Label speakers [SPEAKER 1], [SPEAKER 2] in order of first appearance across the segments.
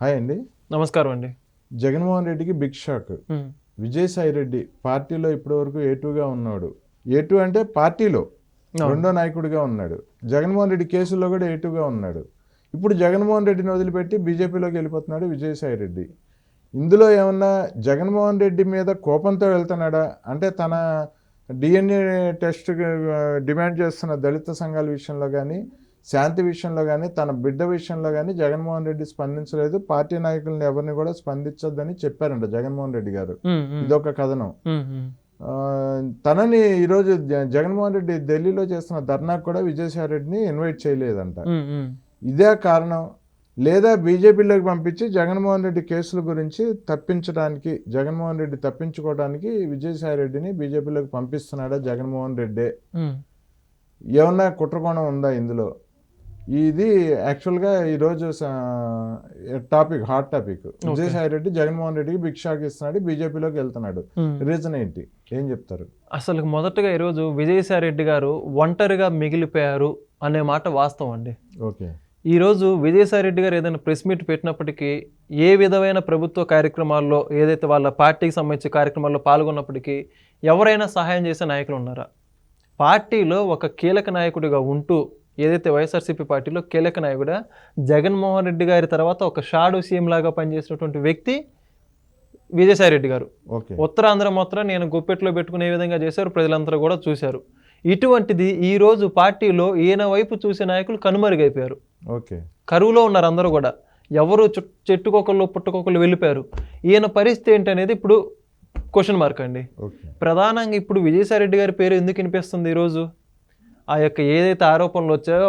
[SPEAKER 1] Hi అండి.
[SPEAKER 2] నమస్కారం అండి.
[SPEAKER 1] జగన్మోహన్ రెడ్డికి బిగ్ షాక్. విజయసాయి రెడ్డి పార్టీలో ఇప్పటివరకు ఏ టూగా ఉన్నాడు? ఏ టూ అంటే పార్టీలో. రెండో నాయకుడిగా ఉన్నాడు. జగన్మోహన్ రెడ్డి కేసుల్లో కూడా ఏ టూగా ఉన్నాడు? ఇప్పుడు జగన్మోహన్ రెడ్డిని వదిలిపెట్టి బీజేపీలోకి వెళ్ళిపోతున్నాడు విజయసాయి రెడ్డి. ఇందులో ఏమన్నా జగన్మోహన్ రెడ్డి మీద కోపంతో వెళ్తున్నాడా? అంటే తన డిఎన్ఏ టెస్ట్ డిమాండ్ చేస్తున్న దళిత సంఘాల విషయంలో కానీ శాంతి విషయంలో కానీ తన బిడ్డ విషయంలో కానీ జగన్మోహన్ రెడ్డి స్పందించలేదు. పార్టీ నాయకులను ఎవరిని కూడా స్పందించొద్దని చెప్పారంట జగన్మోహన్ రెడ్డి గారు. ఇదొక కథనం. తనని ఈరోజు జగన్మోహన్ రెడ్డి ఢిల్లీలో చేస్తున్న ధర్నాకు కూడా విజయసాయి రెడ్డిని ఇన్వైట్ చేయలేదంట. ఇదే కారణం. లేదా బీజేపీలోకి పంపించి జగన్మోహన్ రెడ్డి కేసుల గురించి తప్పించడానికి జగన్మోహన్ రెడ్డి తప్పించుకోవడానికి విజయసాయి రెడ్డిని బీజేపీలోకి పంపిస్తున్నాడా జగన్మోహన్ రెడ్డే? ఏమన్నా కుట్రకోణం ఉందా ఇందులో? ఇది యాక్చువల్గా ఈరోజు topic hot topic. Vijayasai Reddy Jaganmohan రెడ్డికి బిగ్ షాక్ ఇస్తున్నాడు బీజేపీలోకి వెళ్తున్నాడు. రీజన్ ఏంటి? ఏం చెప్తారు?
[SPEAKER 2] అసలు మొదటగా ఈరోజు విజయసాయి రెడ్డి గారు ఒంటరిగా మిగిలిపోయారు అనే మాట వాస్తవం అండి.
[SPEAKER 1] ఓకే.
[SPEAKER 2] ఈరోజు విజయసాయి రెడ్డి గారు ఏదైనా ప్రెస్ మీట్ పెట్టినప్పటికీ ఏ విధమైన ప్రభుత్వ కార్యక్రమాల్లో ఏదైతే వాళ్ళ పార్టీకి సంబంధించిన కార్యక్రమాల్లో పాల్గొన్నప్పటికీ ఎవరైనా సహాయం చేసే నాయకులు ఉన్నారా? పార్టీలో ఒక కీలక నాయకుడిగా ఉంటూ ఏదైతే వైఎస్ఆర్సీపీ పార్టీలో కీలక నాయకుడా జగన్మోహన్ రెడ్డి గారి తర్వాత ఒక షాడో సీఎం లాగా పనిచేసినటువంటి వ్యక్తి విజయసాయి రెడ్డి గారు.
[SPEAKER 1] ఓకే.
[SPEAKER 2] ఉత్తరాంధ్ర మొత్తం నేను గుప్పెట్లో పెట్టుకునే విధంగా చేశారు ప్రజలందరూ కూడా చూశారు. ఇటువంటిది ఈరోజు పార్టీలో ఈయన వైపు చూసే నాయకులు కనుమరుగైపోయారు.
[SPEAKER 1] ఓకే.
[SPEAKER 2] కరువులో ఉన్నారు అందరూ కూడా. ఎవరు చుట్- చెట్టుకొకళ్ళు పుట్టుకొకళ్ళు వెళ్ళిపోయారు. ఈయన పరిస్థితి ఏంటనేది ఇప్పుడు క్వశ్చన్ మార్క్ అండి. ప్రధానంగా ఇప్పుడు విజయసాయి రెడ్డి గారి పేరు ఎందుకు వినిపిస్తుంది ఈరోజు ఆ యొక్క ఏదైతే ఆరోపణలు వచ్చాయో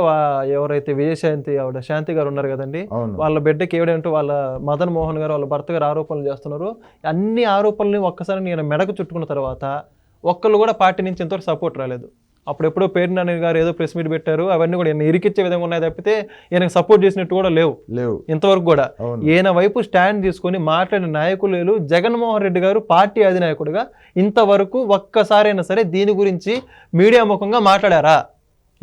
[SPEAKER 2] ఎవరైతే విజయశాంతి ఆవిడ శాంతి గారు ఉన్నారు కదండి వాళ్ళ బిడ్డకి ఏమిటంటే వాళ్ళ మదన్ మోహన్ గారు వాళ్ళ భర్త గారు ఆరోపణలు చేస్తున్నారు. అన్ని ఆరోపణల్ని ఒక్కసారి నేను మెడకు చుట్టుకున్న తర్వాత ఒక్కళ్ళు కూడా పార్టీ నుంచి ఎంతవరకు సపోర్ట్ రాలేదు. అప్పుడు ఎప్పుడో పేరునాని గారు ఏదో ప్రెస్ మీట్ పెట్టారు అవన్నీ కూడా ఈయన ఇరికిచ్చే విధంగా ఉన్నాయి తప్పితే ఈయనకు సపోర్ట్ చేసినట్టు కూడా లేవు.
[SPEAKER 1] లేవు.
[SPEAKER 2] ఇంతవరకు కూడా. ఈయన వైపు స్టాండ్ తీసుకొని మాట్లాడిన నాయకులు లేరు. జగన్మోహన్ రెడ్డి గారు పార్టీ అధినాయకుడిగా ఇంతవరకు ఒక్కసారైనా సరే దీని గురించి మీడియా ముఖంగా మాట్లాడారా?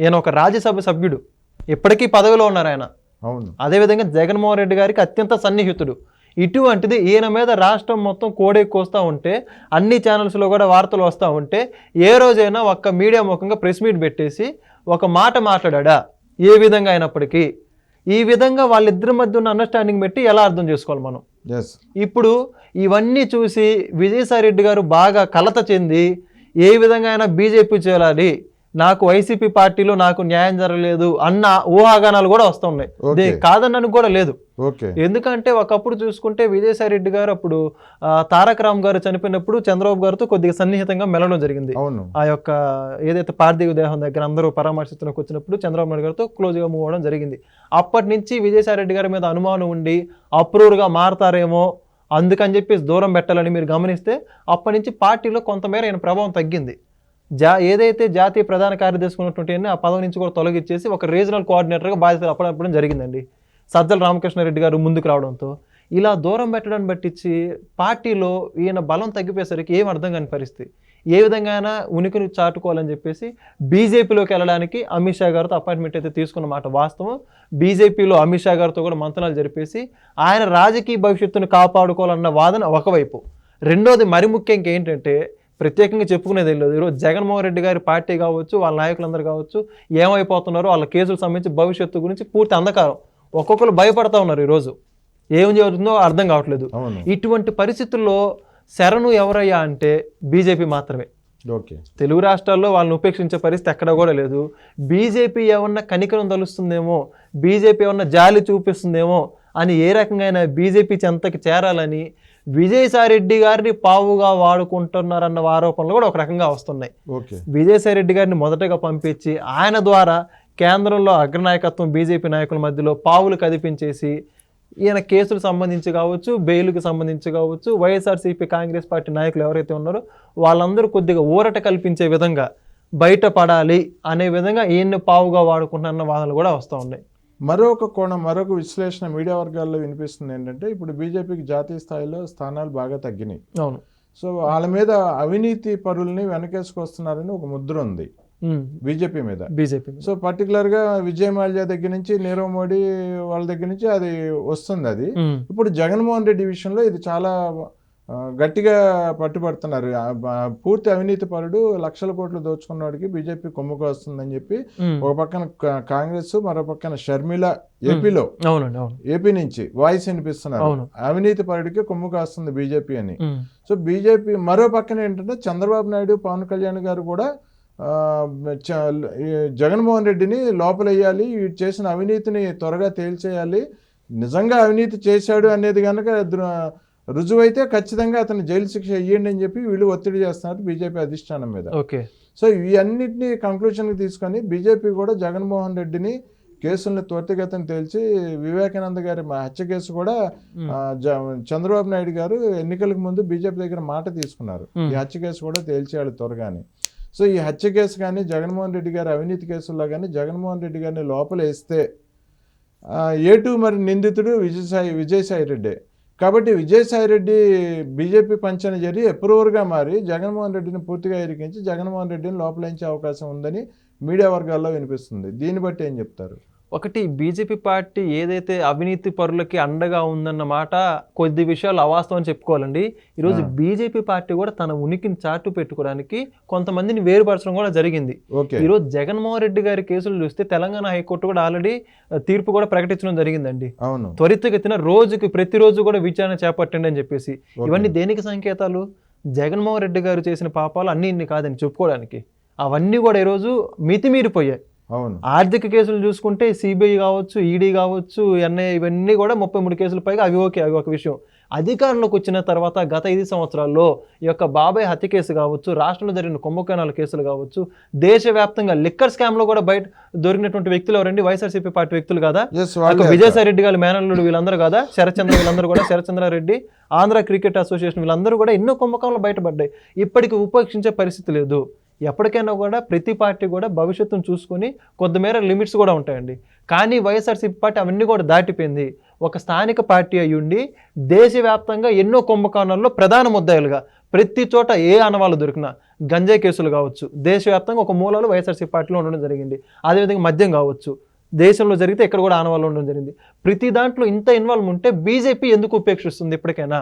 [SPEAKER 2] ఈయన ఒక రాజ్యసభ సభ్యుడు. ఇప్పటికీ పదవిలో ఉన్నారు ఆయన.
[SPEAKER 1] అవును.
[SPEAKER 2] అదేవిధంగా జగన్మోహన్ రెడ్డి గారికి అత్యంత సన్నిహితుడు. ఇటువంటిది ఈయన మీద రాష్ట్రం మొత్తం కోడెక్కొస్తూ ఉంటే అన్ని ఛానల్స్లో కూడా వార్తలు వస్తూ ఉంటే ఏ రోజైనా ఒక్క మీడియా ముఖంగా ప్రెస్ మీట్ పెట్టేసి ఒక మాట మాట్లాడా ఏ విధంగా అయినప్పటికీ. ఈ విధంగా వాళ్ళిద్దరి మధ్య ఉన్న అండర్స్టాండింగ్ పెట్టి ఎలా అర్థం చేసుకోవాలి మనం? ఇప్పుడు ఇవన్నీ చూసి విజయసాయి రెడ్డి గారు బాగా కలత చెంది ఏ విధంగా అయినా బీజేపీ చేయాలి నాకు వైసీపీ పార్టీలో నాకు న్యాయం జరగలేదు అన్న ఊహాగానాలు కూడా వస్తున్నాయి. కాదన్నను కూడా లేదు. ఎందుకంటే ఒకప్పుడు చూసుకుంటే విజయసాయి రెడ్డి గారు అప్పుడు తారక రామ్ గారు చనిపోయినప్పుడు చంద్రబాబు గారితో కొద్దిగా సన్నిహితంగా మెలడం జరిగింది. ఆ యొక్క ఏదైతే పార్థివ దేహం దగ్గర అందరూ పరామర్శించడానికి వచ్చినప్పుడు చంద్రబాబు నాయుడు గారితో క్లోజ్గా మూవ్ అవ్వడం జరిగింది. అప్పటి నుంచి విజయసాయి రెడ్డి గారి మీద అనుమానం ఉండి అప్రూవ్గా మారతారేమో అందుకని చెప్పి దూరం పెట్టాలని మీరు గమనిస్తే అప్పటి నుంచి పార్టీలో కొంతమేర ఆయన ప్రభావం తగ్గింది. జా ఏదైతే జాతీయ ప్రధాన కార్యదర్శి ఉన్నటువంటి ఆ పదవి నుంచి కూడా తొలగించేసి ఒక రీజనల్ కోఆర్డినేటర్గా బాధ్యతలు అప్పడం జరిగిందండి. సజ్జల రామకృష్ణారెడ్డి గారు ముందుకు రావడంతో ఇలా దూరం పెట్టడం బట్టించి పార్టీలో ఈయన బలం తగ్గిపోయేసరికి ఏం అర్థం కాని పరిస్థితి. ఏ విధంగా అయినా ఉనికిని చాటుకోవాలని చెప్పేసి బీజేపీలోకి వెళ్ళడానికి అమిత్ షా గారితో అపాయింట్మెంట్ అయితే తీసుకున్న మాట వాస్తవం. బీజేపీలో అమిత్ షా గారితో కూడా మంతనాలు జరిపేసి ఆయన రాజకీయ భవిష్యత్తును కాపాడుకోవాలన్న వాదన ఒకవైపు. రెండోది మరి ముఖ్యంగా ఏంటంటే ప్రత్యేకంగా చెప్పుకునేది లేదు. ఈరోజు జగన్మోహన్ రెడ్డి గారి పార్టీ కావచ్చు వాళ్ళ నాయకులందరూ కావచ్చు ఏమైపోతున్నారో వాళ్ళ కేసులకు సంబంధించి భవిష్యత్తు గురించి పూర్తి అంధకారం. ఒక్కొక్కరు భయపడతా ఉన్నారు ఈరోజు. ఏం జరుగుతుందో అర్థం కావట్లేదు. ఇటువంటి పరిస్థితుల్లో శరణు ఎవరయ్యా అంటే బీజేపీ మాత్రమే.
[SPEAKER 1] ఓకే.
[SPEAKER 2] తెలుగు రాష్ట్రాల్లో వాళ్ళని ఉపేక్షించే పరిస్థితి ఎక్కడ కూడా లేదు. బీజేపీ ఏమన్నా కనికరం తలుస్తుందేమో బీజేపీ ఏమన్నా జాలి చూపిస్తుందేమో అని ఏ రకంగా బీజేపీ చెంతకి చేరాలని విజయసాయి రెడ్డి గారిని పావుగా వాడుకుంటున్నారన్న ఆరోపణలు కూడా ఒక రకంగా వస్తున్నాయి.
[SPEAKER 1] ఓకే.
[SPEAKER 2] విజయసాయి రెడ్డి గారిని మొదటగా పంపించి ఆయన ద్వారా కేంద్రంలో అగ్రనాయకత్వం బీజేపీ నాయకుల మధ్యలో పావులు కదిపించేసి ఈయన కేసులు సంబంధించి కావచ్చు బెయిల్కి సంబంధించి కావచ్చు వైఎస్ఆర్సీపీ కాంగ్రెస్ పార్టీ నాయకులు ఎవరైతే ఉన్నారో వాళ్ళందరూ కొద్దిగా ఊరట కల్పించే విధంగా బయటపడాలి అనే విధంగా ఈయన్ని పావుగా వాడుకుంటున్న వాదనలు కూడా వస్తూ ఉన్నాయి.
[SPEAKER 1] మరొక కోణం మరొక విశ్లేషణ మీడియా వర్గాల్లో వినిపిస్తుంది ఏంటంటే ఇప్పుడు బీజేపీకి జాతీయ స్థాయిలో స్థానాలు బాగా తగ్గినాయి.
[SPEAKER 2] అవును.
[SPEAKER 1] సో వాళ్ళ మీద అవినీతి పరుల్ని వెనకేసుకొస్తున్నారని ఒక ముద్ర ఉంది. బీజేపీ మీద.
[SPEAKER 2] బీజేపీ
[SPEAKER 1] సో పర్టికులర్గా విజయ్ మాల్యా దగ్గర నుంచి నీరవ్ మోడీ వాళ్ళ దగ్గర నుంచి అది వస్తుంది అది. ఇప్పుడు జగన్మోహన్ రెడ్డి విషయంలో ఇది చాలా గట్టిగా పట్టుబడుతున్నారు పూర్తి అవినీతి పరుడు లక్షల కోట్లు దోచుకున్నవాడికి బీజేపీ కొమ్ముకు వస్తుందని చెప్పి. ఒక పక్కన కాంగ్రెస్ మరో పక్కన షర్మిల ఏపీలో ఏపీ నుంచి వాయిస్ వినిపిస్తున్నారు
[SPEAKER 2] అవును.
[SPEAKER 1] అవినీతి పరుడికి కొమ్ము కాస్తుంది బీజేపీ అని. సో బీజేపీ మరో పక్కన ఏంటంటే చంద్రబాబు నాయుడు పవన్ కళ్యాణ్ గారు కూడా జగన్మోహన్ రెడ్డిని లోపలేయాలి వీడు చేసిన అవినీతిని త్వరగా తేల్చేయాలి నిజంగా అవినీతి చేశాడు అనేది కనుక రుజువైతే ఖచ్చితంగా అతను జైలు శిక్ష ఇవ్వండి అని చెప్పి వీళ్ళు ఒత్తిడి చేస్తున్నారు బీజేపీ అధిష్టానం మీద.
[SPEAKER 2] ఓకే.
[SPEAKER 1] సో ఇవి అన్నింటినీ కంక్లూషన్కి తీసుకొని బీజేపీ కూడా జగన్మోహన్ రెడ్డిని కేసుల్ని త్వరితగతిని తేల్చి వివేకానంద గారి మా హత్య కేసు కూడా చంద్రబాబు నాయుడు గారు ఎన్నికలకు ముందు బీజేపీ దగ్గర మాట తీసుకున్నారు. ఈ హత్య కేసు కూడా తేల్చేయాలి త్వరగాని. సో ఈ హత్య కేసు కానీ జగన్మోహన్ రెడ్డి గారి అవినీతి కేసుల్లో కానీ జగన్మోహన్ రెడ్డి గారిని లోపల వేస్తే ఏ టూ మరి నిందితుడు విజయసాయి విజయసాయి రెడ్డి. కాబట్టి విజయసాయి రెడ్డి బీజేపీ పంచన జరిగి అప్రూవర్గా మారి జగన్మోహన్ రెడ్డిని పూర్తిగా ఇరికించి జగన్మోహన్ రెడ్డిని లోపలించే అవకాశం ఉందని మీడియా వర్గాల్లో వినిపిస్తుంది. దీన్ని బట్టి ఏం చెప్తారు?
[SPEAKER 2] ఒకటి బీజేపీ పార్టీ ఏదైతే అవినీతి పరులకి అండగా ఉందన్న మాట కొద్ది విషయాలు అవాస్తవం చెప్పుకోవాలండి. ఈరోజు. బీజేపీ పార్టీ కూడా తన ఉనికిని చాటు పెట్టుకోవడానికి కొంతమందిని వేరుపరచడం కూడా జరిగింది. ఈరోజు జగన్మోహన్ రెడ్డి గారి కేసులు చూస్తే తెలంగాణ హైకోర్టు కూడా ఆల్రెడీ తీర్పు కూడా ప్రకటించడం జరిగిందండి.
[SPEAKER 1] అవును.
[SPEAKER 2] త్వరితగతిన రోజుకి ప్రతిరోజు కూడా విచారణ చేపట్టండి అని చెప్పేసి. ఇవన్నీ దేనికి సంకేతాలు? జగన్మోహన్ రెడ్డి గారు చేసిన పాపాలు అన్ని ఇన్ని కాదని చెప్పుకోవడానికి. అవన్నీ కూడా ఈరోజు మితిమీరిపోయాయి.
[SPEAKER 1] అవును.
[SPEAKER 2] ఆర్థిక కేసులు చూసుకుంటే సిబిఐ కావచ్చు ఈడీ కావచ్చు ఎన్ఐ ఇవన్నీ కూడా ముప్పై మూడు కేసుల పైగా అవి ఓకే అవి ఒక విషయం. అధికారంలోకి వచ్చిన తర్వాత గత ఐదు సంవత్సరాల్లో ఈ యొక్క బాబాయ్ హత్య కేసు కావచ్చు రాష్ట్రంలో జరిగిన కుంభకోణాల కేసులు కావచ్చు దేశవ్యాప్తంగా లిక్కర్ స్కామ్లో కూడా బయట దొరికినటువంటి వ్యక్తులు ఎవరండి? వైఎస్ఆర్సీపీ పార్టీ వ్యక్తులు కదా? విజయసాయి రెడ్డి గారి మేనల్లుడు వీళ్ళందరూ కదా? శరత్చంద్ర వీళ్ళందరూ కూడా శరత్చంద్రారెడ్డి ఆంధ్ర క్రికెట్ అసోసియేషన్ వీళ్ళందరూ కూడా ఎన్నో కుంభకోణాలు బయటపడ్డాయి. ఇప్పటికి ఉపేక్షించే పరిస్థితి లేదు. ఎప్పటికైనా కూడా ప్రతి పార్టీ కూడా భవిష్యత్తును చూసుకొని కొంతమేర లిమిట్స్ కూడా ఉంటాయండి. కానీ వైఎస్ఆర్సీపీ పార్టీ అవన్నీ కూడా దాటిపోయింది. ఒక స్థానిక పార్టీ అయ్యుండి దేశవ్యాప్తంగా ఎన్నో కుంభకోణాల్లో ప్రధాన ముద్దాయిలుగా ప్రతి చోట ఏ ఆనవాళ్ళు దొరికినా గంజాయి కేసులు కావచ్చు దేశవ్యాప్తంగా ఒక మూలలో వైఎస్ఆర్సీ పార్టీలో ఉండడం జరిగింది. అదేవిధంగా మద్యం కావచ్చు దేశంలో జరిగితే ఇక్కడ కూడా ఆనవాళ్ళు ఉండడం జరిగింది. ప్రతి దాంట్లో ఇంత ఇన్వాల్వ్ ఉంటే బీజేపీ ఎందుకు ఉపేక్షిస్తుంది ఇప్పటికైనా?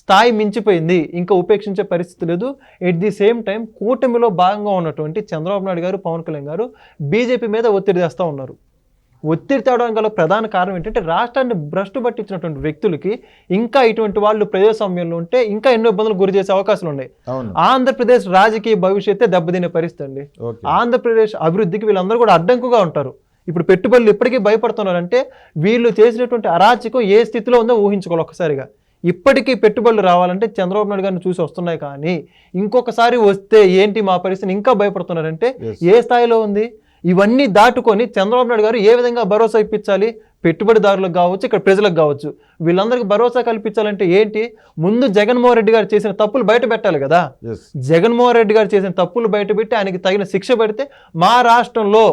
[SPEAKER 2] స్థాయి మించిపోయింది ఇంకా ఉపేక్షించే పరిస్థితి లేదు. ఎట్ ది సేమ్ టైం కూటమిలో భాగంగా ఉన్నటువంటి చంద్రబాబు నాయుడు గారు పవన్ కళ్యాణ్ గారు బీజేపీ మీద ఒత్తిడి తెస్తూ ఉన్నారు. ఒత్తిడి తేవడానికి గల ప్రధాన కారణం ఏంటంటే రాష్ట్రాన్ని భ్రష్టు పట్టించినటువంటి వ్యక్తులకి ఇంకా ఇటువంటి వాళ్ళు ప్రజాస్వామ్యంలో ఉంటే ఇంకా ఎన్నో ఇబ్బందులు గురి చేసే అవకాశాలు ఉన్నాయి. ఆంధ్రప్రదేశ్ రాజకీయ భవిష్యత్తే దెబ్బతినే పరిస్థితి అండి. ఆంధ్రప్రదేశ్ అభివృద్ధికి వీళ్ళందరూ కూడా అడ్డంకుగా ఉంటారు. ఇప్పుడు పెట్టుబడులు ఇప్పటికీ భయపడుతున్నారంటే వీళ్ళు చేసినటువంటి అరాచకం ఏ స్థితిలో ఉందో ఊహించుకోవాలి ఒక్కసారిగా. ఇప్పటికీ పెట్టుబడులు రావాలంటే చంద్రబాబు నాయుడు గారిని చూసి వస్తున్నాయి కానీ ఇంకొకసారి వస్తే ఏంటి మా పరిస్థితిని ఇంకా భయపడుతున్నారంటే. ఏ స్థాయిలో ఉంది? ఇవన్నీ దాటుకొని చంద్రబాబు నాయుడు గారు ఏ విధంగా భరోసా ఇప్పించాలి? పెట్టుబడిదారులకు కావచ్చు ఇక్కడ ప్రజలకు కావచ్చు. వీళ్ళందరికీ భరోసా కల్పించాలంటే ఏంటి? ముందు జగన్మోహన్ రెడ్డి గారు చేసిన తప్పులు బయట పెట్టాలి కదా. జగన్మోహన్ రెడ్డి గారు చేసిన తప్పులు బయటపెట్టి ఆయనకి తగిన శిక్ష పెడితే మా రాష్ట్రంలో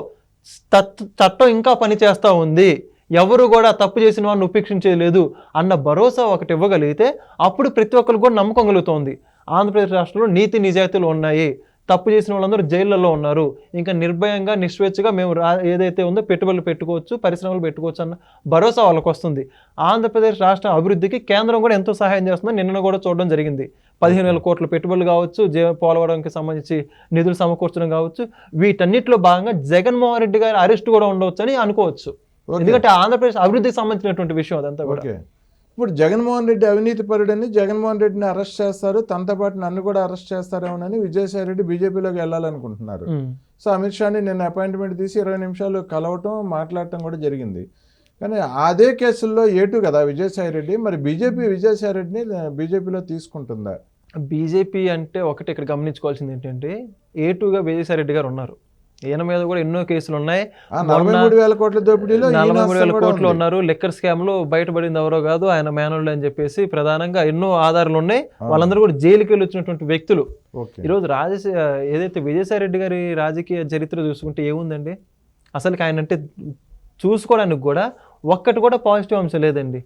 [SPEAKER 2] తత్- చట్టం ఇంకా పనిచేస్తూ ఉంది. ఎవరు కూడా తప్పు చేసిన వాడిని ఉపేక్షించేయలేదు అన్న భరోసా ఒకటి ఇవ్వగలిగితే అప్పుడు ప్రతి ఒక్కరు కూడా నమ్మకం కలుగుతోంది. ఆంధ్రప్రదేశ్ రాష్ట్రంలో నీతి నిజాయితీలు ఉన్నాయి. తప్పు చేసిన వాళ్ళందరూ జైళ్ళలో ఉన్నారు. ఇంకా నిర్భయంగా నిస్వేచ్ఛగా మేము రా ఏదైతే ఉందో పెట్టుబడులు పెట్టుకోవచ్చు పరిశ్రమలు పెట్టుకోవచ్చు అన్న భరోసా వాళ్ళకు వస్తుంది. ఆంధ్రప్రదేశ్ రాష్ట్ర అభివృద్ధికి కేంద్రం కూడా ఎంతో సహాయం చేస్తుందో నిన్న కూడా చూడడం జరిగింది. పదిహేను వేల కోట్ల పెట్టుబడులు కావచ్చు జే పోలవరంకి సంబంధించి నిధులు సమకూర్చడం కావచ్చు వీటన్నిటిలో భాగంగా జగన్మోహన్ రెడ్డి గారి అరెస్ట్ కూడా ఉండవచ్చు అని అనుకోవచ్చు. ఎందుకంటే ఆంధ్రప్రదేశ్ అభివృద్ధికి సంబంధించినటువంటి విషయం అదంతా కూడా.
[SPEAKER 1] ఓకే. ఇప్పుడు జగన్మోహన్ రెడ్డి అవినీతి పరుడని జగన్మోహన్ రెడ్డిని అరెస్ట్ చేస్తారు తనతో పాటు నన్ను కూడా అరెస్ట్ చేస్తారేమోనని విజయసాయి రెడ్డి బీజేపీలోకి వెళ్ళాలనుకుంటున్నారు. సో అమిత్ షాని నేను అపాయింట్మెంట్ తీసి ఇరవై నిమిషాలు కలవటం మాట్లాడటం కూడా జరిగింది. కానీ అదే కేసుల్లో ఏటు కదా విజయసాయి రెడ్డి? మరి బీజేపీ విజయసాయి రెడ్డిని బీజేపీలో తీసుకుంటుందా?
[SPEAKER 2] బీజేపీ అంటే ఒకటి ఇక్కడ గమనించుకోవాల్సింది ఏంటంటే ఏటుగా విజయసాయి రెడ్డి గారు ఉన్నారు. ఈయన మీద కూడా ఎన్నో కేసులు ఉన్నాయి.
[SPEAKER 1] నలభై మూడు వేల కోట్ల దోపిడీలో ఈయన
[SPEAKER 2] నలభై మూడు వేల
[SPEAKER 1] హస్తం కూడా
[SPEAKER 2] కోట్లు
[SPEAKER 1] ఉంది.
[SPEAKER 2] ఉన్నారు. లెక్కర్ స్కామ్లో బయటపడింది ఎవరో కాదు ఆయన మేనల్డ్ అని చెప్పేసి ప్రధానంగా ఎన్నో ఆధారాలు ఉన్నాయి. వాళ్ళందరూ కూడా జైలుకి వెళ్ళి వచ్చినటువంటి వ్యక్తులు ఈరోజు రాజశ ఏదైతే విజయసాయి రెడ్డి గారి రాజకీయ చరిత్ర చూసుకుంటే ఏముందండి? అసలుకి ఆయన అంటే చూసుకోవడానికి కూడా ఒక్కటి కూడా పాజిటివ్ అంశం లేదండి.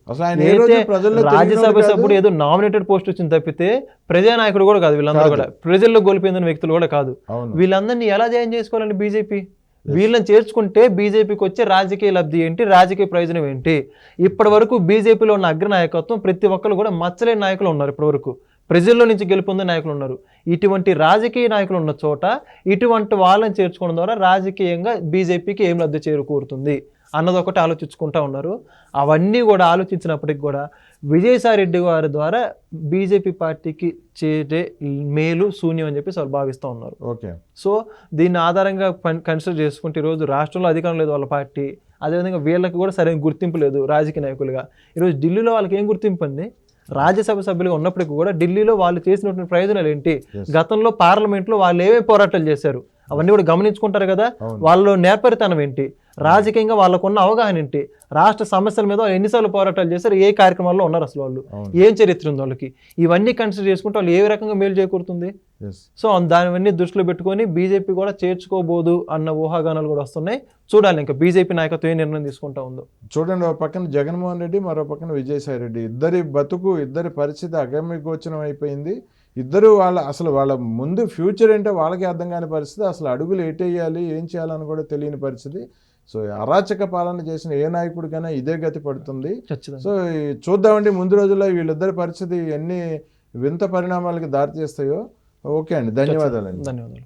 [SPEAKER 2] రాజ్యసభ. సభ్యుడు ఏదో నామినేటెడ్ పోస్ట్ వచ్చింది తప్పితే ప్రజానాయకుడు కూడా కాదు వీళ్ళందరూ కూడా. ప్రజల్లో గొలిపోయిన వ్యక్తులు కూడా కాదు. వీళ్ళందరినీ ఎలా జాయిన్ చేసుకోవాలండి బీజేపీ? వీళ్ళని చేర్చుకుంటే బీజేపీకి వచ్చే రాజకీయ లబ్ధి ఏంటి? రాజకీయ ప్రయోజనం ఏంటి? ఇప్పటి వరకు బీజేపీలో ఉన్న అగ్రనాయకత్వం ప్రతి ఒక్కరు కూడా మచ్చలేని నాయకులు ఉన్నారు ఇప్పటి వరకు ప్రజల్లో నుంచి గెలుపొందే నాయకులు ఉన్నారు. ఇటువంటి రాజకీయ నాయకులు ఉన్న చోట ఇటువంటి వాళ్ళని చేర్చుకోవడం ద్వారా రాజకీయంగా బీజేపీకి ఏం లబ్ధి చేరుకూరుతుంది అన్నది ఒకటి ఆలోచించుకుంటా ఉన్నారు. అవన్నీ కూడా ఆలోచించినప్పటికి కూడా విజయసాయి రెడ్డి గారి ద్వారా బీజేపీ పార్టీకి చేరే మేలు శూన్యం అని చెప్పి వాళ్ళు భావిస్తూ ఉన్నారు.
[SPEAKER 1] ఓకే.
[SPEAKER 2] సో దీన్ని ఆధారంగా కన్సిడర్ చేసుకుంటే ఈరోజు రాష్ట్రంలో అధికారం లేదు వాళ్ళ పార్టీ. అదేవిధంగా వీళ్ళకి కూడా సరైన గుర్తింపు లేదు రాజకీయ నాయకులుగా. ఈరోజు ఢిల్లీలో వాళ్ళకి ఏం గుర్తింపు అండి? రాజ్యసభ సభ్యులుగా ఉన్నప్పటికీ కూడా ఢిల్లీలో వాళ్ళు చేసినటువంటి ప్రయోజనాలు ఏంటి? గతంలో పార్లమెంట్లో వాళ్ళు ఏమేమి పోరాటాలు చేశారు? అవన్నీ కూడా గమనించుకుంటారు కదా. వాళ్ళు నేర్పరితనం ఏంటి? రాజకీయంగా వాళ్ళకున్న అవగాహన ఏంటి? రాష్ట్ర సమస్యల మీద ఎన్నిసార్లు పోరాటాలు చేశారు? ఏ కార్యక్రమాల్లో ఉన్నారు అసలు వాళ్ళు? ఏం చరిత్ర ఉంది వాళ్ళకి? ఇవన్నీ కన్సిడర్ చేసుకుంటే వాళ్ళు ఏ రకంగా మేలు చేకూరుతుంది? సో దానివన్నీ దృష్టిలో పెట్టుకొని బీజేపీ కూడా చేర్చుకోబోదు అన్న ఊహాగానాలు కూడా వస్తున్నాయి. చూడాలి ఇంకా బీజేపీ నాయకత్వం ఏ నిర్ణయం తీసుకుంటా ఉందో.
[SPEAKER 1] చూడండి ఒక పక్కన జగన్మోహన్ రెడ్డి మరో పక్కన విజయసాయి రెడ్డి. ఇద్దరి బతుకు ఇద్దరి పరిస్థితి అగమ్య గోచరం అయిపోయింది. ఇద్దరు వాళ్ళ అసలు వాళ్ళ ముందు ఫ్యూచర్ ఏంటో వాళ్ళకి అర్థం కాని పరిస్థితి అసలు అడుగులు ఎటేయాలి ఏం చేయాలని కూడా తెలియని పరిస్థితి. సో అరాచక పాలన చేసిన ఏ నాయకుడికైనా ఇదే గతి పడుతుంది. సో చూద్దామండి ముందు రోజుల్లో వీళ్ళిద్దరి పరిస్థితి ఎన్ని వింత పరిణామాలకి దారితీస్తాయో. ఓకే అండి ధన్యవాదాలండి.
[SPEAKER 2] ధన్యవాదాలు.